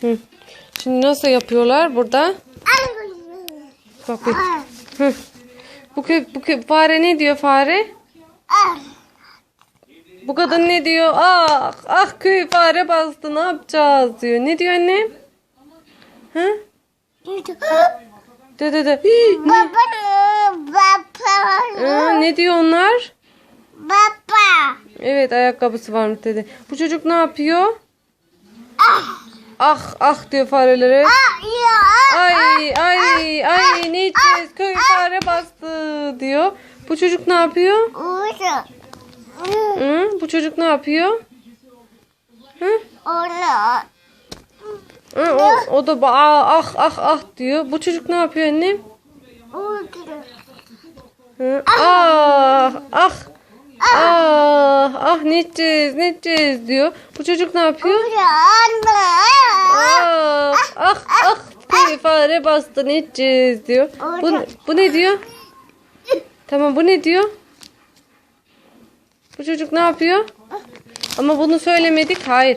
Hı. Şimdi nasıl yapıyorlar burada? Bak bir. Hı. Bu kö bu kö fare ne diyor fare? Bu kadın ne diyor? Ah, ah köy fare bastı ne yapacağız diyor. Ne diyor annem? Hı? De de de. Hii, ne? Aa, ne diyor onlar? Baba. Evet ayakkabısı varmış dedi. Bu çocuk ne yapıyor? Ah ah diyor farelere. Ay ay ay ne içeceğiz? Köy fare bastı diyor. Bu çocuk ne yapıyor? Hı? Bu çocuk ne yapıyor? Hı? Hı, o, o da ah ah ah diyor. Bu çocuk ne yapıyor annem? Hı? Ah ah ah ah ne içeceğiz ne içeceğiz diyor. Bu çocuk ne yapıyor? Ah ah ah köy fare bastı ne içeceğiz diyor. Bu, bu ne diyor? Tamam bu ne diyor? Bu çocuk ne yapıyor? Ama bunu söylemedik. Hayır.